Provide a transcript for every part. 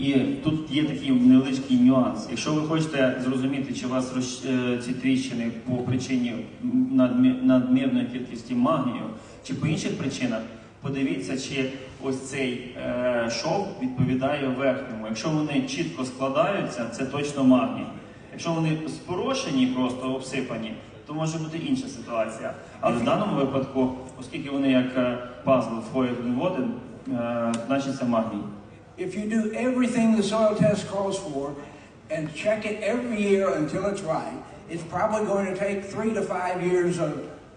І тут є такий невеличкий нюанс. Якщо ви хочете зрозуміти, чи у вас е, ці тріщини по причині надмі- надмірної кількості магнію, чи по інших причинах, подивіться, чи ось цей е, шов відповідає верхньому. Якщо вони чітко складаються, це точно магній. Якщо вони спорошені, просто обсипані, то може бути інша ситуація. Але в даному випадку, оскільки вони як е, пазл входять в один, значить це магній. If you do everything the soil test calls for and check it every year until it's right, it's probably going to take three to five years of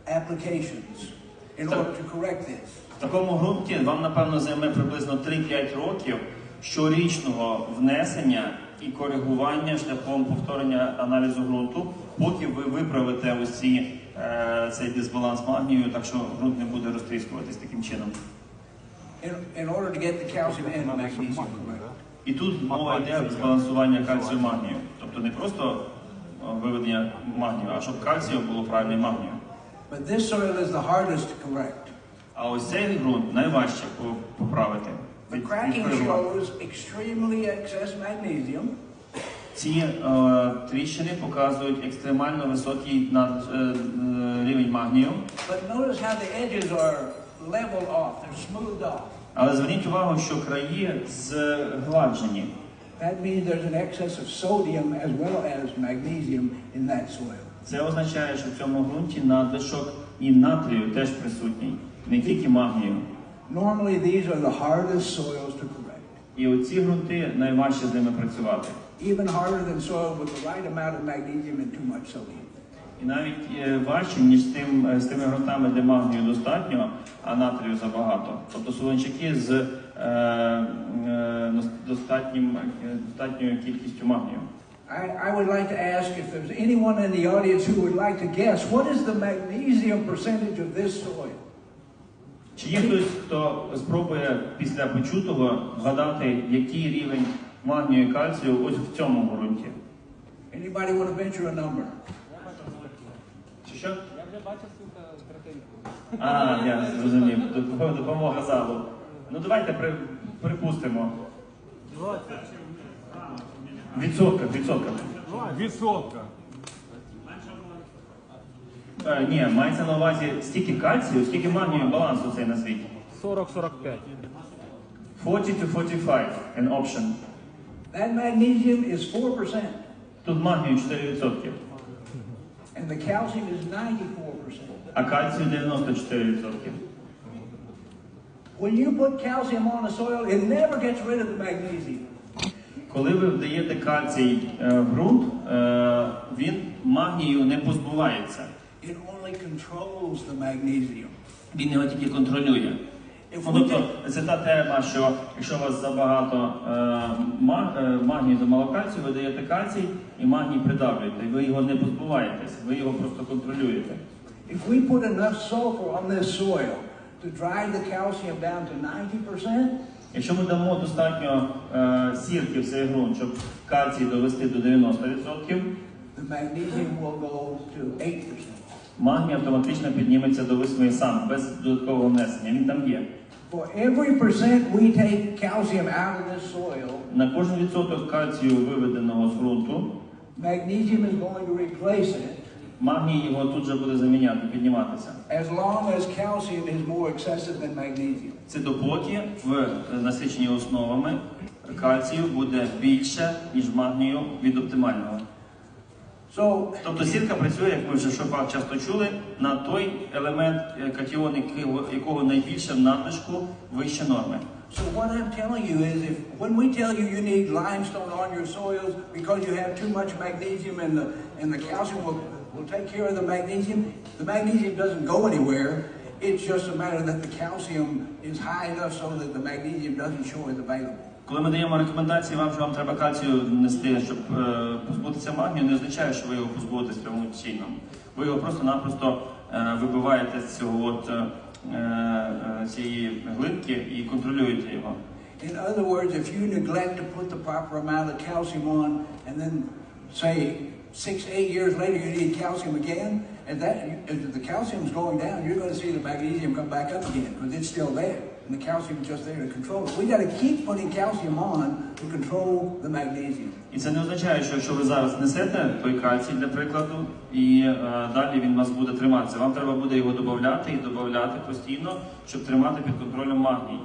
applications in order to correct this. В такому ґрунті вам, напевно, займе приблизно 3-5 років щорічного внесення і коригування шляхом повторення аналізу ґрунту, поки ви виправите ось ці, е, цей дисбаланс магнію, так що ґрунт не буде розтріскуватись таким чином. In, order to get the calcium and magnesium. І тут мова йде про збалансування кальцію магнію. Тобто не просто е, виведення магнію, а щоб кальцію було правильно магнію. But this soil is the hardest to correct. А ось цей ґрунт найважче поправити. The cracking shows extremely excess magnesium, Ці е, тріщини показують екстремально високий над, е, рівень магнію. but notice how the edges are leveled off, they're smoothed off. Але зверніть увагу, що краї згладжені. That means there's an excess of sodium as well as magnesium in that soil. Це означає, що в цьому ґрунті надлишок і натрію теж присутній, не тільки магнію. Normally, these are the hardest soils to correct, І оці ґрунти найважче з ними працювати. even harder than soil with the right amount of magnesium and too much sodium. І навіть е, важче, ніж з, тим, е, з тими ґрунтами, де магнію достатньо, а натрію забагато. Тобто солончаки з е, е, достатнім, е, достатньою кількістю магнію. I, I would like to ask if there's anyone in the audience who would like to guess what is the magnesium percentage of this soil? Чи є хтось, хто спробує після почутого вгадати, який рівень магнію і кальцію ось в цьому ґрунті? Anybody want to venture a number? Що? Я вже бачив цю картинку. А, я зрозумів. Допомога залу. Ну давайте при, припустимо. Відсотка, відсотка. Відсотка. Е, ні, мається на увазі стільки кальцію, скільки магнію балансу цей на світі. 40-45. 40 to 45 an option. That magnesium is 4%, Тут магнію 4%, and the calcium is 94%. а кальцію 94%. When you put calcium on a soil, it never gets rid of the magnesium. Коли ви вдаєте кальцій е, в ґрунт, е, він магнію не позбувається. It only controls the magnesium. Він його тільки контролює. Ну, тобто це та тема, що якщо у вас забагато е, е, магнію замало кальцію, ви даєте кальцій і магній придавлюєте. І ви його не позбуваєтесь, ви його просто контролюєте. if we put enough sulfur on this soil to drive the calcium down to 90%, Якщо ми дамо достатньо е, сірки в цей ґрунт, щоб кальцій довести до 90%, the magnesium will go to 8%. магній автоматично підніметься до 8 сам, без додаткового внесення. Він там є. For every percent we take calcium out of this soil, На кожен відсоток кальцію виведеного з ґрунту, magnesium is going to replace it магній його тут же буде заміняти, підніматися. as long as calcium is more excessive than magnesium. Це допоки в насиченні основами кальцію буде більше, ніж магнію від оптимального. So Тобто сірка працює, як ми вже шопа часто чули, на той елемент е, катіон, якого найбільше в надлишку вище норми. So what I'm telling you is if when we tell you you need limestone on your soils because you have too much magnesium and the and the calcium will, will take care of the magnesium, the magnesium doesn't go anywhere. It's just a matter that the calcium is high enough so that the magnesium doesn't show as available. Коли ми даємо рекомендації вам, що вам треба кальцію нести, щоб е, позбутися магнію, не означає, що ви його позбудетесь прямо чином. Ви його просто-напросто е, вибиваєте з цього от, е, е, цієї глибки і контролюєте його. In other words, if you neglect to put the proper amount of calcium on and then say six, eight years later you need calcium again, and that if the calcium's going down, you're going to see the magnesium come back up again because it's still there. and the calcium is just there to control it. We got to keep putting calcium on to control the magnesium. І це не означає, що якщо ви зараз несете той кальцій, для прикладу, і е, далі він у вас буде триматися. Вам треба буде його додати і додати постійно, щоб тримати під контролем магній.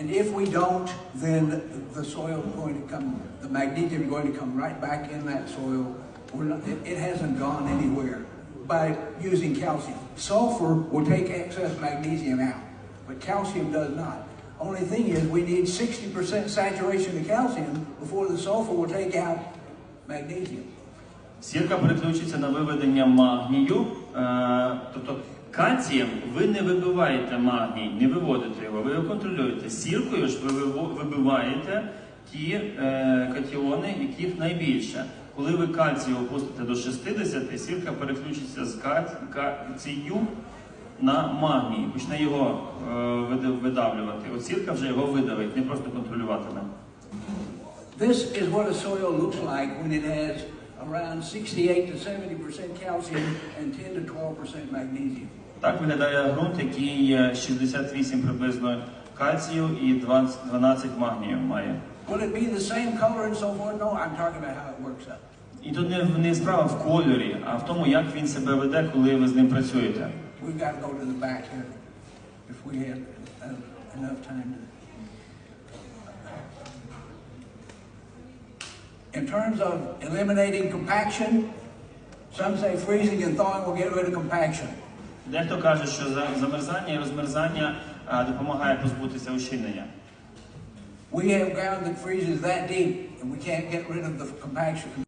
And if we don't, then the soil is going to come, the magnesium is going to come right back in that soil. We're not, it, it hasn't gone anywhere By using calcium. Sulfur will take excess magnesium out, but calcium does not. Only thing is, we need 60% saturation of calcium before the sulfur will take out magnesium. Сірка переключиться на виведення магнію, е, тобто кальцієм ви не вибиваєте магній, не виводите його, ви його контролюєте. Сіркою ж ви вибиваєте ті е, катіони, яких найбільше. Коли ви кальцію опустите до 60, сірка переключиться з каль- кальцію на магній, почне його е, видавлювати. От сірка вже його видавить, не просто контролюватиме. This is what a soil looks like when it has around 68 to 70% calcium and 10 to 12% magnesium. Так виглядає ґрунт, який є 68 приблизно кальцію і 20 12 магнію має. Will it be the same color and so forth? No, I'm talking about how it works out. І тут не, не справа в кольорі, а в тому, як він себе веде, коли ви з ним працюєте. We've got to go to the back here if we had uh, enough time to. In terms of eliminating compaction, some say freezing and thawing will get rid of compaction. Дехто каже, що замерзання і розмерзання допомагає позбутися ущільнення. We have ground that freezes that deep and we can't get rid of the compaction.